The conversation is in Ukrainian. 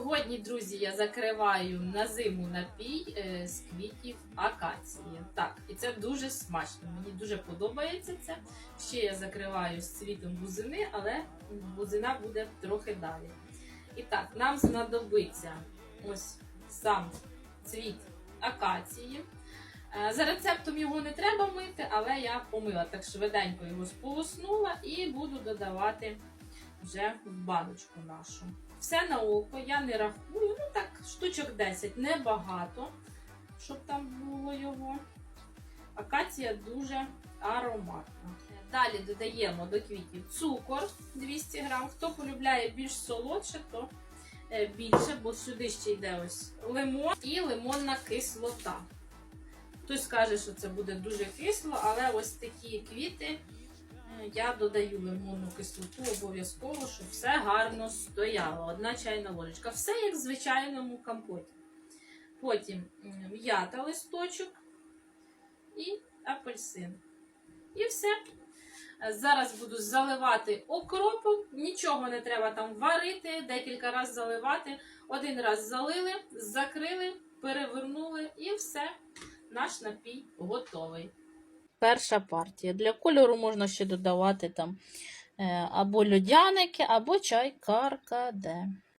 Сьогодні, друзі, я закриваю на зиму напій е, з квітів акації. Так, і це дуже смачно. Мені дуже подобається це. Ще я закриваю з цвітом бузини, але бузина буде трохи далі. І так, нам знадобиться ось сам цвіт акації. Е, За рецептом його не треба мити, але я помила так швиденько його сполоснула і буду додавати вже в баночку нашу. Все на око, я не рахую, ну так, штучок 10, небагато, щоб там було його. Акація дуже ароматна. Далі додаємо до квітів цукор 200 грам. Хто полюбляє більш солодше, то е, більше, бо сюди ще йде ось лимон і лимонна кислота. Хтось скаже, що це буде дуже кисло, але ось такі квіти я додаю лимонну кислоту обов'язково, щоб все гарно стояло. Одна чайна ложечка. Все як в звичайному компоті. Потім м'ята листочок і апельсин. І все. Зараз буду заливати окропом. Нічого не треба там варити, декілька разів заливати. Один раз залили, закрили, перевернули і все. Наш напій готовий. Перша партія. Для кольору можна ще додавати там е, або льодяники, або чай каркаде.